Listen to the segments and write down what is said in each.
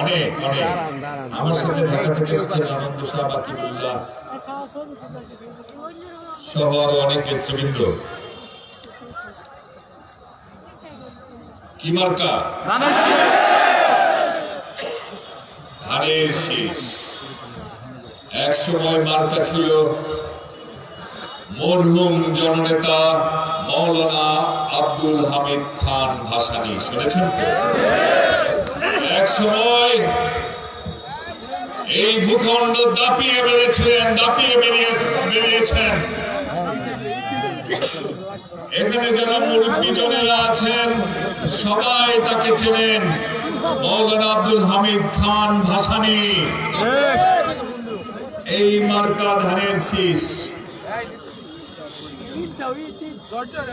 অনেক অনেক দাঁড়ান, দাঁড়ান। আমার সাথে ঢাকা থেকে এসেছেন আনন্দ শাহ বাকিবুল্লাহ সহ আরও অনেক নেতৃবৃন্দ। কি মার্কা? শীষ। এক সময় মার্কা ছিল মরহুম জননেতা মৌলানা আব্দুল হামিদ খান ভাসানী। শুনেছেন? তো? এক সময় এই ভূখণ্ড দাপিয়ে বেড়েছিলেন, দাপিয়ে বেরিয়ে বেরিয়েছেন। এখানে যারা মুরব্বী জনেরা আছেন, সবাই তাকে চেনেন। মৌলানা আব্দুল হামিদ খান ভাসানী। এই মার্কা ধানের শীষ।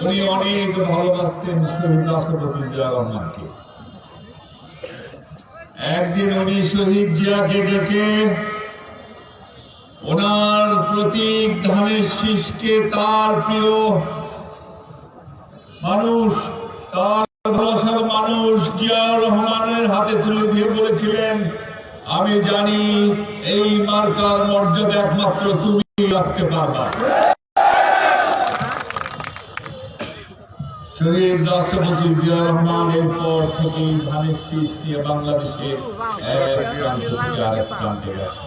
উনি অনেক ভালোবাসতেন শহীদ রাষ্ট্রপতি জিয়া রহমানকে। একদিন উনি শহীদ জিয়াকে ডেকে ওনার প্রতীক ধানের শীষকে তার প্রিয় মানুষ, তার ভালোবাসার মানুষ জিয়া রহমানের হাতে তুলে দিয়ে বলেছিলেন, আমি জানি এই মার্কার মর্যাদা একমাত্র তুমি রাখতে পারবা। শহীদ রাষ্ট্রপতি জিয়া রহমান এরপর থেকে ধানের শীষ দিয়ে বাংলাদেশের এক প্রান্ত থেকে আরেক প্রান্তে গেছে।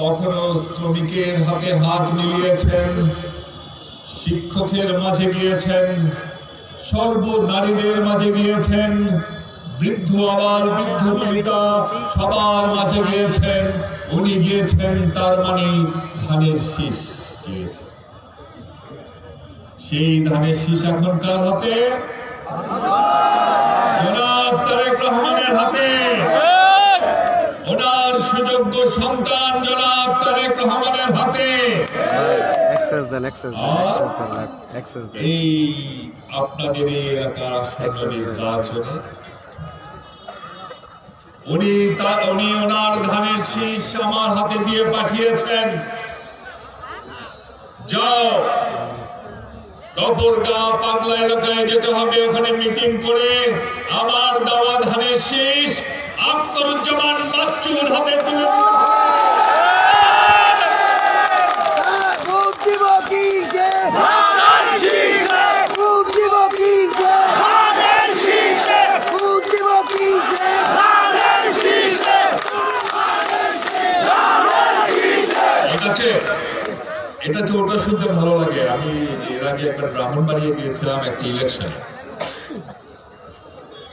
কখনো শ্রমিকের হাতে হাত মিলিয়েছেন, শিক্ষকের মাঝে গিয়েছেন সর্ব নারীদের মাঝে গিয়েছেন, বৃদ্ধ আবার বৃদ্ধ সবার মাঝে গিয়েছেন। উনি গিয়েছেন তার মানে ধানের শীষ গিয়েছে। সেই ধানের শীষ এখন কার হাতে? জনাব তারেক রহমানের হাতে। ওনার সুযোগ্য সন্তান জনাব তারেক রহমানের হাতে। এই আপনাদের এই এলাকার উনি তার, উনি ওনার ধানের শীষ আমার হাতে দিয়ে পাঠিয়েছেন যাও গফরগা পাগলা এলাকায় যেতে হবে, ওখানে মিটিং করে আমার দাওয়া ধানের শীষ আত্মরুজ্জমান বাচ্চুর হাতে তুলে দিতে। ভোট দিব কিসে ভোট দিব কিসে ভোট দিব কিসে এটা হচ্ছে এটা হচ্ছে ওটা শুনতে ভালো লাগে আমি এর আগে একটা ব্রাহ্মণ দিয়েছিলাম একটা ইলেকশন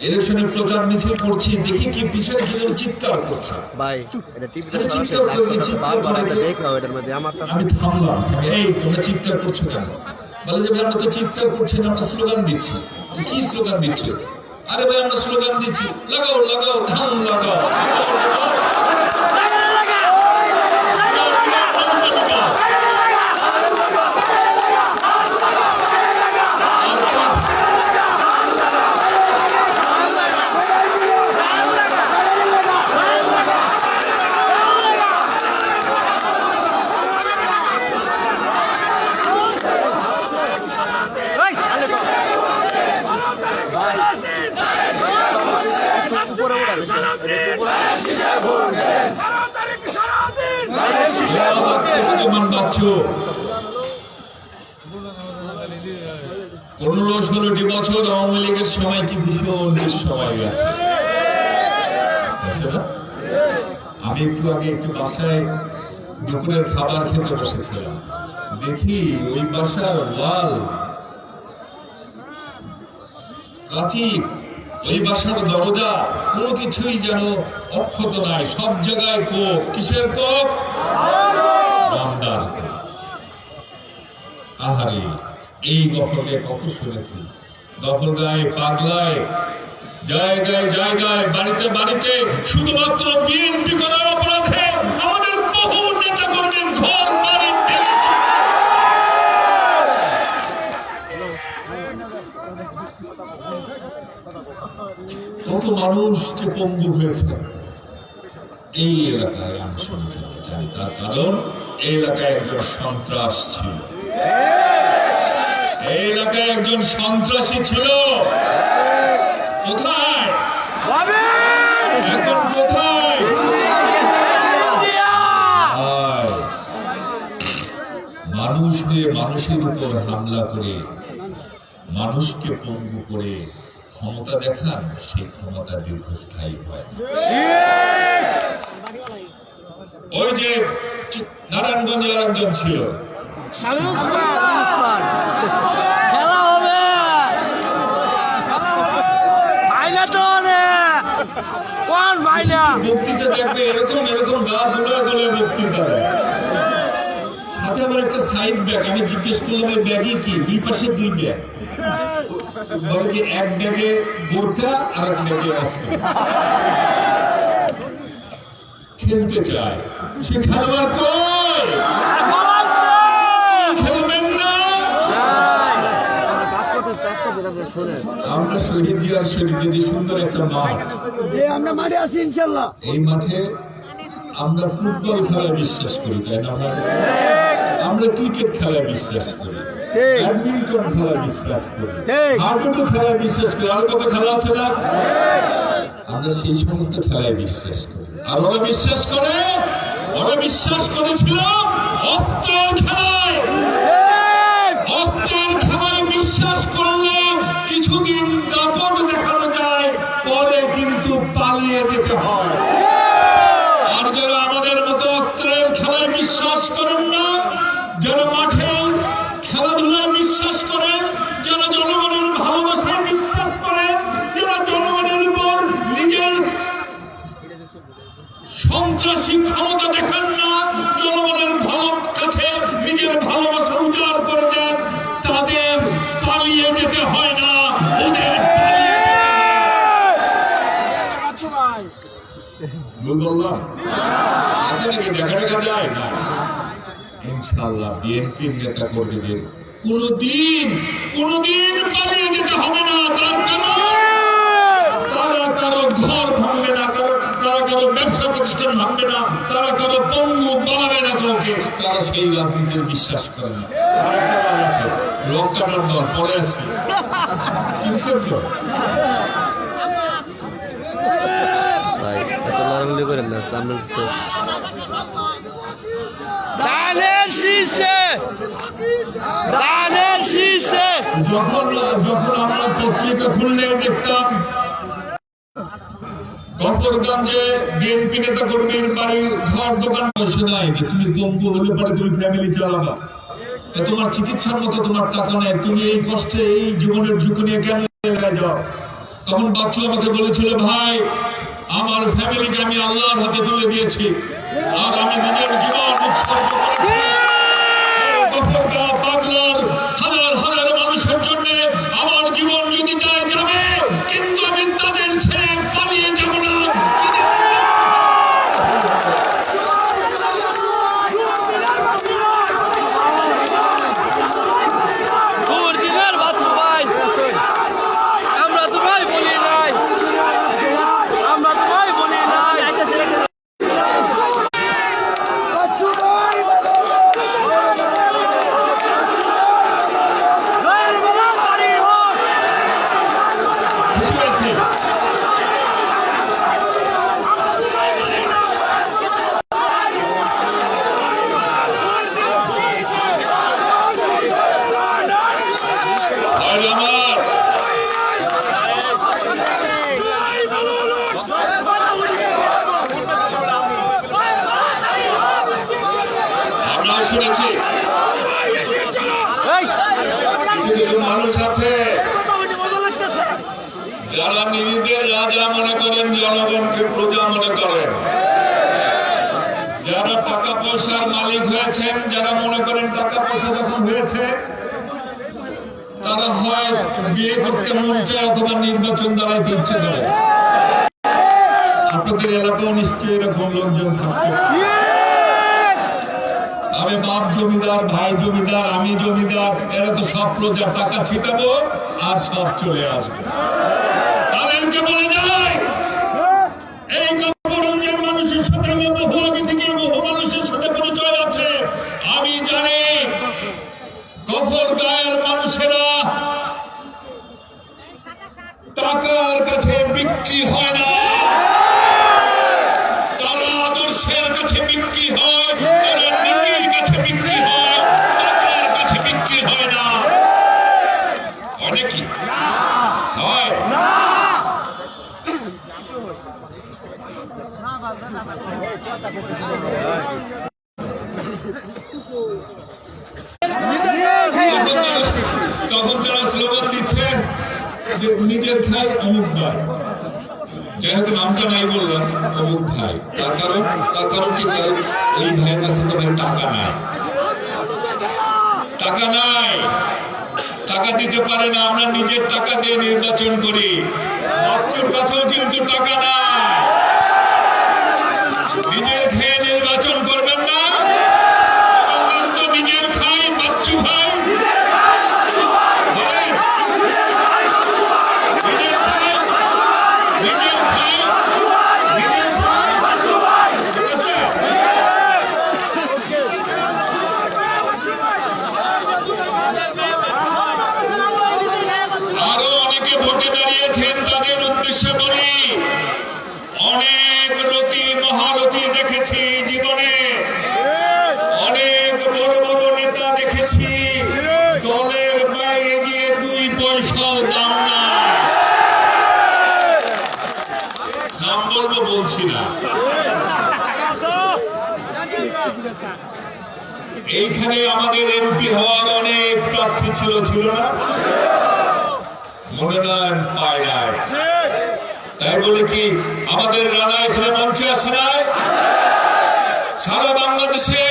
ইলেকশনে প্রচার মিছিল করছি দেখি কি পিছনে কি যেন চিৎকার করছে। ভাই এটা টিভিতে সরাসরি চিৎকার লাইভ করলে করতেছে চিৎকার বারবার এটা কেউ- এটার মধ্যে আমার কাছে আমি থামলাম এই তোমরা চিৎকার করছ কেন? বলে যে ভাই আমরা তো চিৎকার করছি না আমরা স্লোগান দিচ্ছি। কি স্লোগান দিচ্ছে? আরে ভাই আমরা স্লোগান দিচ্ছি লাগাও লাগাও ধান লাগাও উপরে উঠা যেমন বাচ্চু পনেরো ষোলোটি বছর আওয়ামী লীগের সময় কি ভীষণ সময় গেছে গেছে না? আমি একটু বাসায় দুপুরের খাবার খেতে বসেছিলাম। দেখি ওই বাসার ওয়াল। প্রাচীর ওই বাসার দরজা কোনো কিছুই যেন অক্ষত নাই, সব জায়গায় কোপ। কিসের কোপ? বান্দার আহারে, এই গফলকে কত শুনেছি। গফল গায়ে পাগলায় জায়গায় জায়গায় বাড়িতে বাড়িতে শুধুমাত্র বিএনপি করার অপরাধে আমাদের বহু নেতা কর্মীর ঘর কত মানুষ যে পঙ্গু হয়েছে। এই এলাকায় আমি শুনছি জানি তার কারণ, এই এলাকায় একজন সন্ত্রাস ছিল। এই এলাকায় একজন সন্ত্রাসী ছিল। কোথায়? কোথায়? মানুষ মানুষের উপর হামলা করে মানুষকে পঙ্গু করে ক্ষমতা দেখান সেই ক্ষমতা দীর্ঘস্থায়ী হয় ওই যে নারায়ণগঞ্জে আর একজন ছিল খেলা হবে ভাইনা তো অনেক কোন বক্তৃতা দেখবে এরকম এরকম গা বক্তৃতা সাথে আবার একটা সাইড ব্যাগ আমি জিজ্ঞেস করলাম কি? দুই পাশে দুই ব্যাগ কি, এক ব্যাগে বোরকা আর এক ব্যাগে অস্ত্র। খেলতে চায়। সে খেলোয়াড় কই খেলবেন না আমরা শহীদ জিয়ার শরীফে যে সুন্দর একটা মাঠ। আমরা মাঠে আছি ইনশাল্লাহ। এই মাঠে আমরা ফুটবল খেলায় বিশ্বাস করি তাই না? আমরা? আমরা ক্রিকেট খেলায় বিশ্বাস করি ব্যাডমিন্টন খেলায় বিশ্বাস করি ঠিক। হাডুডু খেলায় বিশ্বাস করি আর কত খেলা আছে না? আমরা সেই সমস্ত খেলায় বিশ্বাস করি। আর ওরা বিশ্বাস করে ওরা বিশ্বাস করেছিল অস্ত্রের খেলায়। অস্ত্রের কিছুদিন দাপট দেখানো যায় পরে কিন্তু পালিয়ে যেতে হয়। বিএনপির নেতা কর্মীদের। কোনদিন কোনদিন পালিয়ে যেতে হবে না তার কারণ তারা কারও ঘর ভাঙবে না কারও তারা কারও ব্যবসা প্রতিষ্ঠান ভাঙবে না তারা কারও পঙ্গু বাড়াবে না কাউকে তারা সেই রাজনীতির বিশ্বাস করে না। লোক কাটার দল পরে আসি চিনছেন ভাই এত লড়ালড়ি করেন না ধানের শীষে ধানের শীষে যখন যখন আমরা পত্রিকা খুললে দেখতাম, গফরগঞ্জে বিএনপি নেতা কর্মীর বাড়ির ঘর দোকান বসে নাই। তুমি পঙ্গু হলে পরে তুমি ফ্যামিলি চালাবা। তোমার চিকিৎসার মতো তোমার টাকা নেই। তুমি এই কষ্টে, এই জীবনের ঝুঁকি নিয়ে কেন যাও? তখন বাচ্চু আমাকে বলেছিল, ভাই, আমার ফ্যামিলিকে আমি আল্লাহর হাতে তুলে দিয়েছি। আর আমি নিজের জীবন উৎসর্গ করেছি গফরগা পাগলার হাজার হাজার মানুষের জন্য আমার জীবন যদি যায় যাবে কিন্তু আমি তাদের ছেড়ে পালিয়ে যাব না দূর দিনের বাচ্চু ভাই আমরা তোমায় বলি নাই আমরা তোমায় বলি নাই খুশি হয়েছে ভাই আমার আমরা শুনেছি কিছু কিছু মানুষ আছে যারা নিজেদের রাজা মনে করেন জনগণকে প্রজা মনে করেন যারা টাকা পয়সার মালিক হয়েছেন যারা মনে করেন টাকা পয়সা যখন হয়েছে তারা হয় বিয়ে করতে মন চায় অথবা নির্বাচন দাঁড়াইতে ইচ্ছে করে আপনাদের এলাকাও নিশ্চয়ই এরকম লোকজন থাকবে আমি বাপ জমিদার, ভাই জমিদার, আমি জমিদার, এরা তো সব প্রজা টাকা ছিটাবো আর সব চলে আসবে। তাদেরকে বলে এই ভাইয়ের কাছে তো ভাই টাকা নাই। টাকা নাই। টাকা দিতে পারে না, আমরা নিজের টাকা দিয়ে নির্বাচন করি। বাচ্চুর কাছেও কিন্তু টাকা নাই নিজের খেয়ে নির্বাচন করবেন না বললাম তো নিজের খাই বাচ্চু ভাই বলেন। নিজের খাই নিজের খাই নিজের খাই ঠিক আছে আরও অনেকে ভোটে দাঁড়িয়েছেন তাদের উদ্দেশ্যে বলি অনেক রতি মহারথী দেখেছি জীবনে অনেক বড় বড় নেতা দেখেছি দলের বাইরে গিয়ে দুই পয়সাও দাম না নাম বলব বলছি না এইখানে আমাদের এমপি হওয়ার অনেক প্রার্থী ছিল ছিল না? মনোনয়ন পায় নাই তাই বলে কি, আমাদের রানা এখানে মঞ্চে আসে নাই? সারা বাংলাদেশে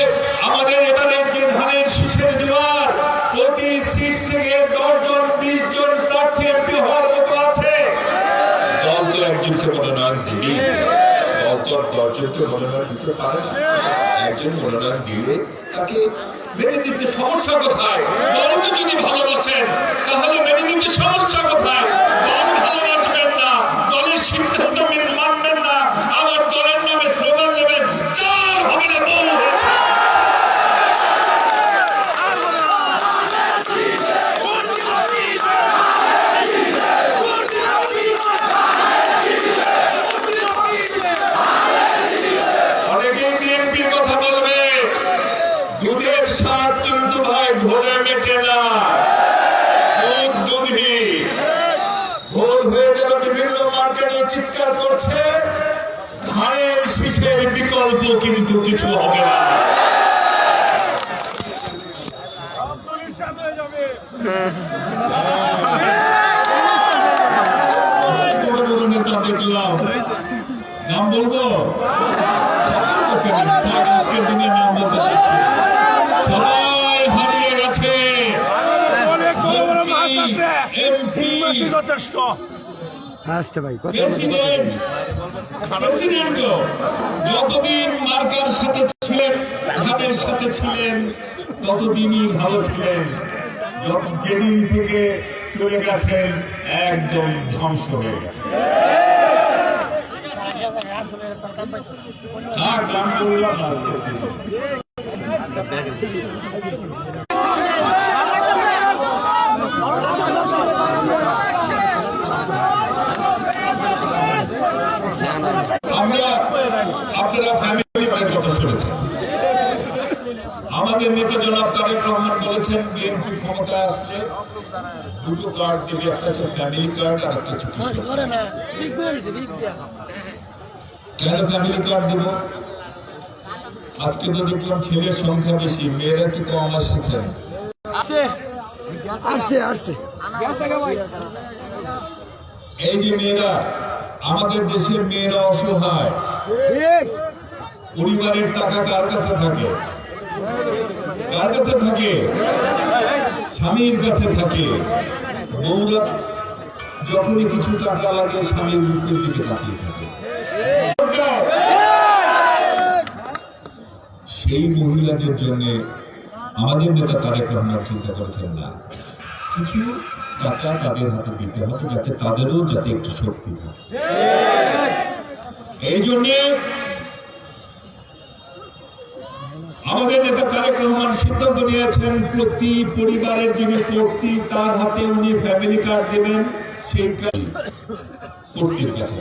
আমাদের এবারে যে ধানের শীষের জোয়ার প্রতি সিট থেকে দশজন বিশ জন প্রার্থী এমপি হওয়ার মতো আছে। দল তো একজনকে মনোনয়ন দিবি দল তো দশজনকে মনোনয়ন দিতে পারে না। একজন মনোনয়ন দিয়ে তাকে মেনে নিতে সমস্যা কোথায়? যদি ভালোবাসেন, তাহলে মেনে নিতে সমস্যা কোথায়? বিকল্প কিন্তু কিছু হবে না। বড় বড় নেতা দেখলাম নাম বলব? আজকের দিনে নাম বলতে সবাই হারিয়ে গেছে। যথেষ্ট আসতে ভাই কথা যতদিন মার্কার সাথে ছিলেন ধানের সাথে ছিলেন ততদিনই ভালো ছিলেন। যেদিন থেকে চলে গেছেন একদম ধ্বংস হয়ে গেছে থাক, নাম বললাম না আজকের দিনে। আমরা আপনারা ফ্যামিলি কথা শুনেছেন আমাদের নেতা জনাব তারেক রহমান বলেছেন বিএনপি ক্ষমতায় আসলে দুটো কার্ড দেবে একটা হচ্ছে ফ্যামিলি কার্ড আর একটা হচ্ছে বিগ কেন ফ্যামিলি কার্ড দেব? আজকে তো দেখলাম ছেলের সংখ্যা বেশি মেয়েরা একটু কম এসেছে আছে আসছে আসছে। এই যে মেয়েরা আমাদের দেশের মেয়েরা অসহায়। ঠিক। পরিবারের টাকা কার কাছে থাকে? কার কাছে থাকে? স্বামীর কাছে থাকে। বউরা যখনই কিছু টাকা লাগে, স্বামীর মুখের দিকে তাকিয়ে থাকে। সেই মহিলাদের জন্য আমাদের নেতা তারেক রহমান চিন্তা করেছেন না। কিছু টাকা তাদের হাতে দিতে হবে, যাতে তাদেরও যাতে একটু শক্তি থাকে। এই জন্যে আমাদের নেতা তারেক রহমান সিদ্ধান্ত নিয়েছেন, প্রতি পরিবারের জন্য প্রতি তার হাতে উনি ফ্যামিলি কার্ড দেবেন, সেই কাজ কর্তৃর কাছে।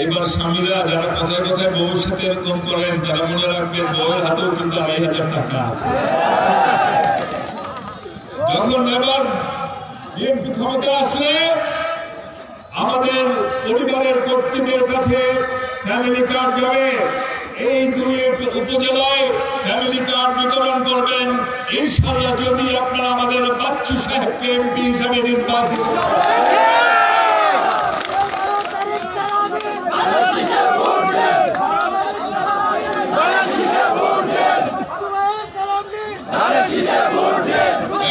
এইবার স্বামীরা যারা কথায় কথায় বউর সাথে এরকম করেন, তারা মনে রাখবেন বউয়ের হাতেও কিন্তু আড়াই হাজার টাকা আছে যখন এবার বিএনপি ক্ষমতা আসলে, আমাদের পরিবারের কর্তৃদের কাছে ফ্যামিলি কার্ড যাবে এই দুই উপজেলায় ফ্যামিলি কার্ড বিতরণ করবেন। ইনশাল্লাহ যদি আপনারা আমাদের বাচ্চু সাহেবকে এমপি হিসাবে নির্বাচিত করেন।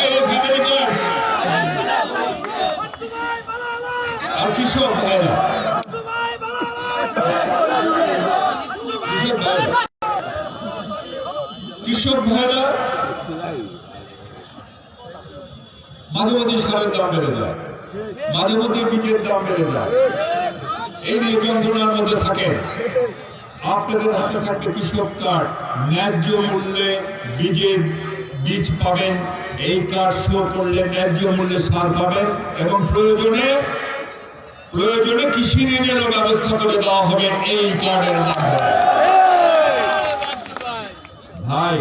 এই ফ্যামিলি কার্ড আর কৃষক ভাইরা কৃষক ভাইরা মাঝে মাঝে সারের দাম বেড়ে যায়। মাঝে মধ্যে বীজের দাম বেড়ে যায়। এই নিয়ে যন্ত্রণার মধ্যে থাকেন। আপনাদের হাতে থাকবে কৃষক কার্ড। ন্যায্য মূল্যে বীজের বীজ পাবেন। এই কার্ড শো করলে ন্যায্য মূল্যে সার পাবেন এবং প্রয়োজনে প্রয়োজনে কৃষি ঋণেরও ব্যবস্থা করে দেওয়া হবে। এই কার্ডের ভাই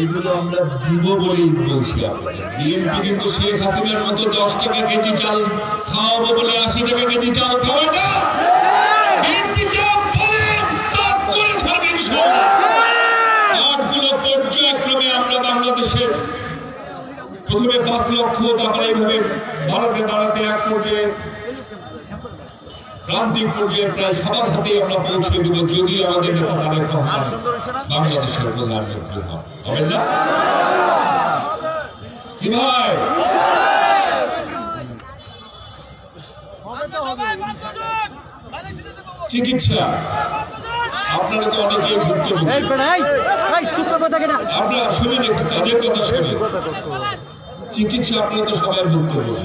এইগুলো আমরা দিব বলেই বলছি আপনাদের। কিন্তু শেখ হাসিনার মতো দশ টাকা কেজি চাল খাওয়াবো বলে আশি টাকা কেজি চাল খাওয়ায় না। পর্যায়ক্রমে আমরা বাংলাদেশের প্রথমে পাঁচ লক্ষ, তারপরে এইভাবে বাড়াতে বাড়াতে এক পর্যায়ে প্রান্তিক পর্যায়ে প্রায় সবার হাতে আমরা পৌঁছে দেবো যদি আমাদের নেতা তারেক রহমান বাংলাদেশের প্রধানমন্ত্রী হন। হবেন না? কি ভাই? চিকিৎসা। আপনারা তো অনেকেই ভুক্তভোগী আপনারা শুনুন একটু কাজের কথা শুনুন। চিকিৎসা আপনারা তো সবাই ভুক্তভোগী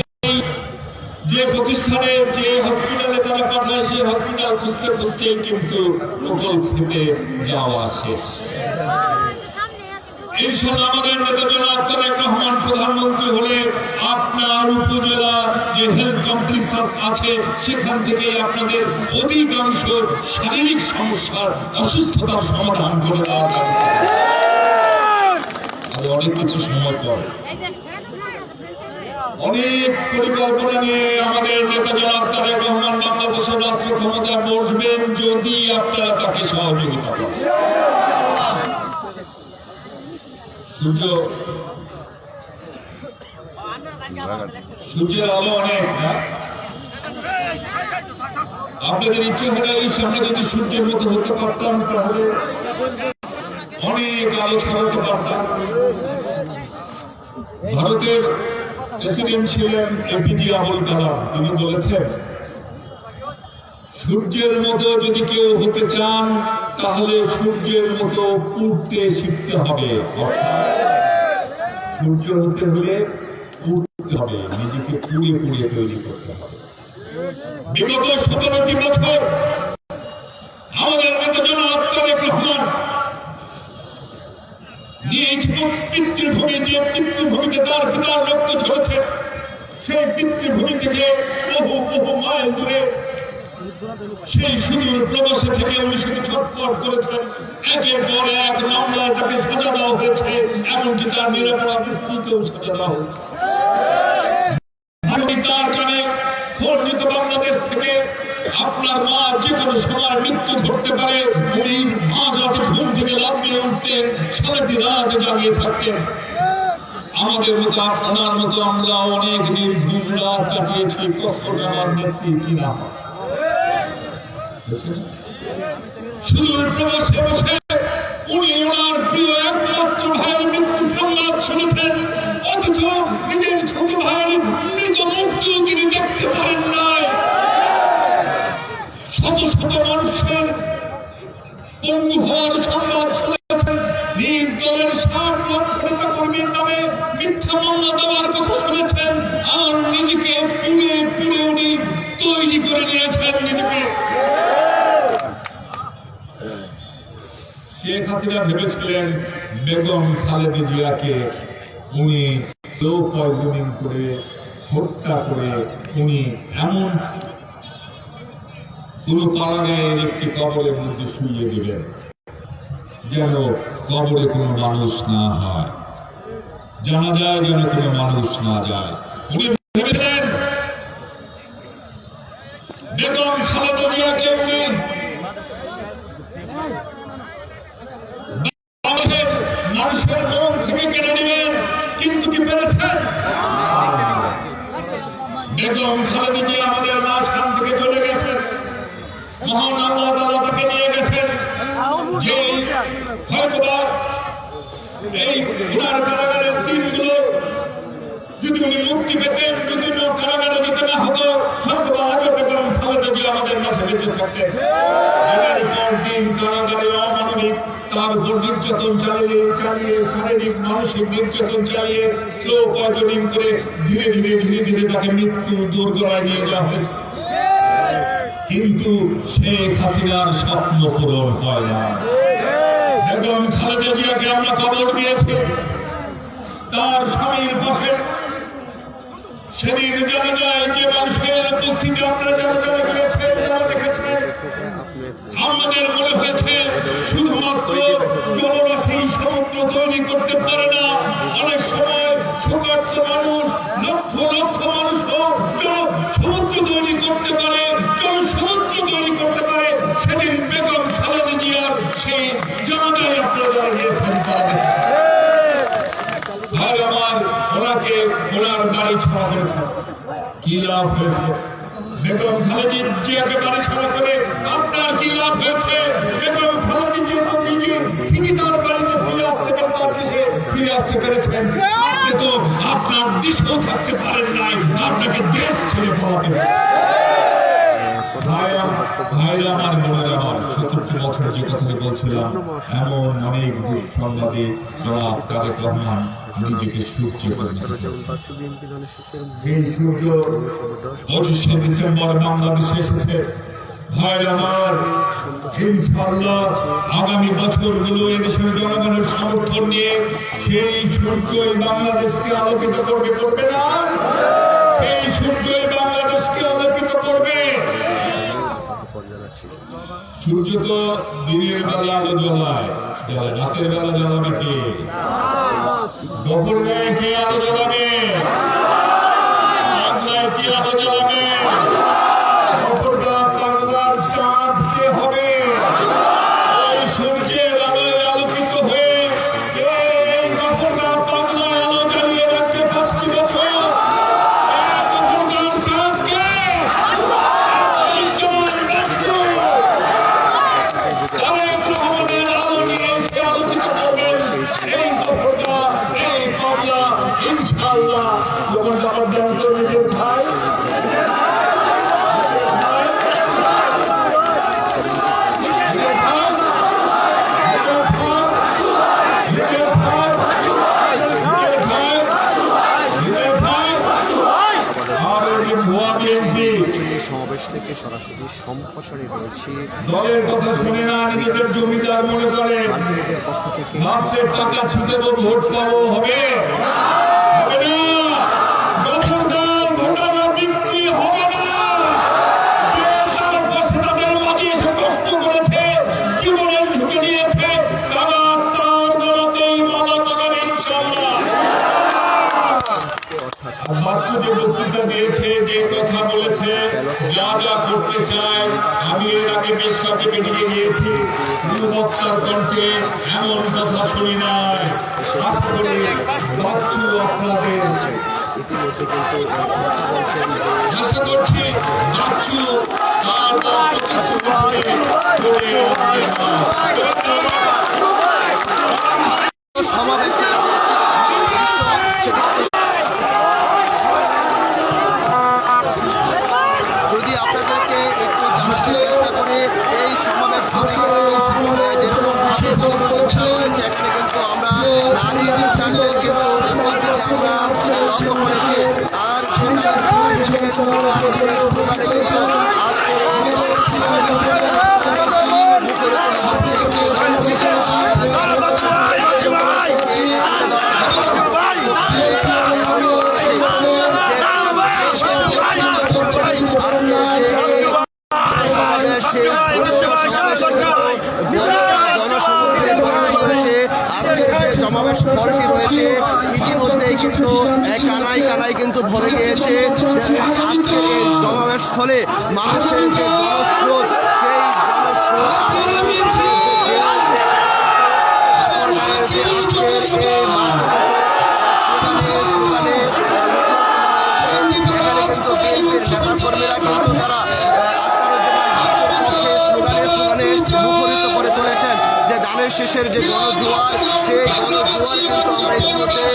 যে প্রতিষ্ঠানে, যে হসপিটালে তারা পাঠায়, সেই হসপিটাল খুঁজতে খুঁজতে কিন্তু লোকাল ফেটে যাওয়া শেষ। ইনশাল্লাহ আমাদের নেতা জনাব রহমান প্রধানমন্ত্রী হলে আপনার উপজেলা যে হেলথ কমপ্লেক্স আছে, সেখান থেকে আপনাদের অধিকাংশ শারীরিক সমস্যার অসুস্থতার সমাধান করে দেওয়া অনেক কিছু সময় পর। অনেক পরিকল্পনা নিয়ে আমাদের নেতা জনাব তারেক রহমান বাংলাদেশের রাষ্ট্র ক্ষমতায় বসবেন যদি আপনারা তাকে সহযোগিতা করেন। সূর্য, সূর্যের আলো অনেক আপনাদের ইচ্ছে হলে এই সামনে যদি সূর্যের মতো হতে পারতাম তাহলে অনেক আলো ছড়াতে পারতাম। ভারতের প্রেসিডেন্ট ছিলেন এপিজে আবুল কালাম, তিনি বলেছেন, সূর্যের মতো যদি কেউ হতে চান, তাহলে সূর্যের মতো পুড়তে শিখতে হবে। সূর্য হতে হলে পুড়তে হবে, নিজেকে পুড়ে পুড়ে তৈরি করতে হবে। বিগত সতেরোটি বছর আমাদের নেতা জনাব তারেক রহমান নিজ পিতৃভূমি যে পিতৃভূমিতে তার পিতার রক্ত ঝরেছে। সেই পিতৃভূমি থেকে বহু বহু মাইল দূরে সেই সুদূর প্রবাসে থেকে উনি শুধু ছটফট করেছেন একের পর এক মামলায় তাকে সাজা দেওয়া হয়েছে এমনকি তার নিরাপরাধ স্ত্রীকেও সাজা দেওয়া হয়েছে। আমি তার সারাটি রাত জাগিয়ে থাকতেন। আমাদের মতো আপনার মতো আমরা অনেক নির্ঘুম রাত কাটিয়েছি, কখন আমার নেত্রী কিনা। শুধু বসে বসে ভেবেছিলেন বেগম খালেদা জিয়াকে উনি স্লো পয়জনিং করে হত্যা করে উনি এমন পুরো কারাগারের একটি কবরের মধ্যে শুইয়ে দিলেন যেন কবরে কোনো মানুষ না হয়। জানা যায় যেন কোনো মানুষ না যায়। নির্যাতন চালিয়ে স্লো পয়জনিং করে ধীরে ধীরে ধীরে ধীরে তাকে মৃত্যু দোরগোড়ায় নিয়ে যাওয়া হয়েছে। কিন্তু শেখ হাসিনার স্বপ্ন পূরণ হয় না। বেগম খালেদা জিয়াকে আমরা কবর দিয়েছি। তার স্বামীর পাশে। সেদিন জানা যায় যে মানুষের উপস্থিতি আপনারা যারা যারা গিয়েছেন যারা দেখেছেন, আমাদের মনে হয়েছে শুধুমাত্র সমুদ্র তৈরি করতে পারে না। অনেক সময় শোকার্ত মানুষ, লক্ষ লক্ষ মানুষ সমুদ্র তৈরি করতে পারে সমুদ্র তৈরি করতে পারে। সেদিন বেগম খালেদা জিয়ার সেই জানাজায় আপনারা যারা গিয়েছেন ভাই আমার, ওনাকে ওনার বাড়ি ছাড়া করেছে। কি লাভ হয়েছে? বেগম খালেদি জিয়াকে বাড়ি ছাড়া করে আপনার কি লাভ হয়েছে? বেগম খালেদি জিয়া তো নিজে ঠিকই তার বাড়িতে ফিরে আসতে পেরেছেন। আপনি তো আপনার দেশেও থাকতে পারেন নাই, আপনাকে দেশ ছেড়ে পড়াতে বছর যে বলছিলাম, এমন অনেক দুঃসংবাদে জনাব রহমান নিজেকে সূর্য। সেই সূর্য পঁচিশে ডিসেম্বর বাংলাদেশে এসেছে। ভাই আমার ইনশাল্লাহ আগামী বছরগুলো এদেশের জনগণের সমর্থন নিয়ে সেই সূর্যই বাংলাদেশকে আলোকিত করবে করবে না? সেই সূর্যই বাংলাদেশকে আলোকিত করবে। সূর্য তো দিনের বেলা আলো জ্বলায়। রাতের বেলা জ্বলাবে কে? দুপুর গায়ে কে আলো জ্বলাবে? থেকে মাসের টাকা ছিটে তো ভোট পাবো আপনাদের ইতিমধ্যে কিন্তু কথা আশা করছি বাচ্চু সমাবেশ ফলটি রয়েছে ইতিমধ্যেই কিন্তু কানায় কানায় কিন্তু ভরে গিয়েছে। ফলে মানুষের যে জনস্রোত সেই জনস্রোত আজকের এই ধানের শেষের যে গণজোয়ার, সেই গণজোয়ার কিন্তু আমরা ইতিমধ্যে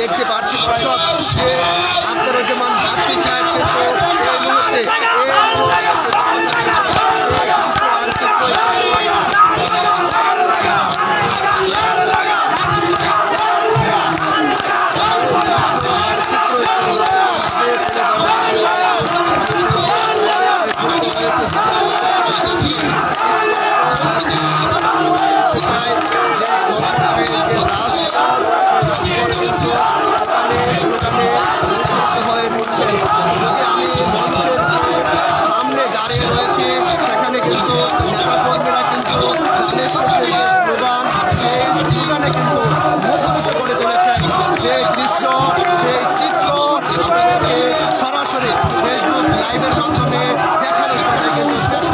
দেখতে পাচ্ছি। দর্শক, যে আখতারুজ্জামান বাচ্চি সাহেব কিন্তু এই মুহূর্তে ফেসবুক লাইভের মাধ্যমে দেখানোর জন্য কিন্তু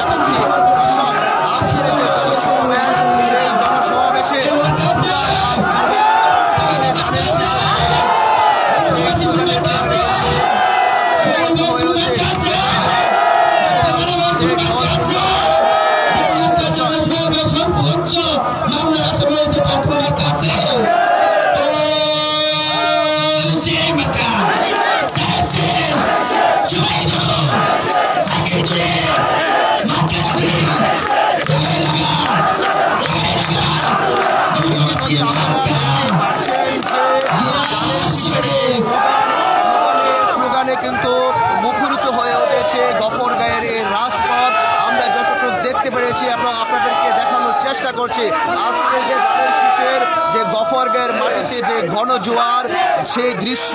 যে গফর গায়ের মাটিতে যে গণজোয়ার সেই দৃশ্য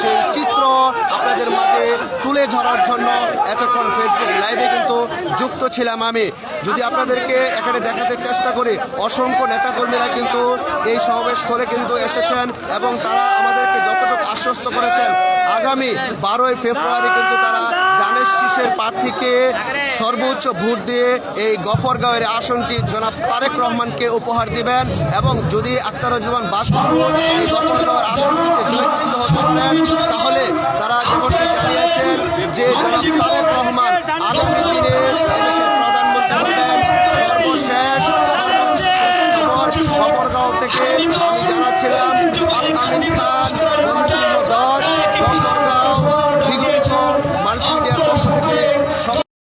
সেই চিত্র আপনাদের মাঝে তুলে ধরার জন্য এতক্ষণ ফেসবুক লাইভে কিন্তু যুক্ত ছিলাম আমি। যদি আপনাদেরকে এখানে দেখাতে চেষ্টা করি অসংখ্য নেতাকর্মীরা কিন্তু এই সমাবেশ স্থলে কিন্তু এসেছেন এবং তারা আমাদেরকে যতটুকু আশ্বস্ত করেছেন আগামী বারোই ফেব্রুয়ারি কিন্তু তারা দানেশ শীষের প্রার্থীকে সর্বোচ্চ ভোট দিয়ে এই গফরগাঁওয়ের আসনটি জনাব তারেক রহমানকে উপহার দিবেন এবং যদি আপনারা জীবন বাস তাহলে তারা যেমনটি জানিয়েছেন যে রহমান। সর্বশেষ থেকে আমি জানাচ্ছিলাম আমেরিকা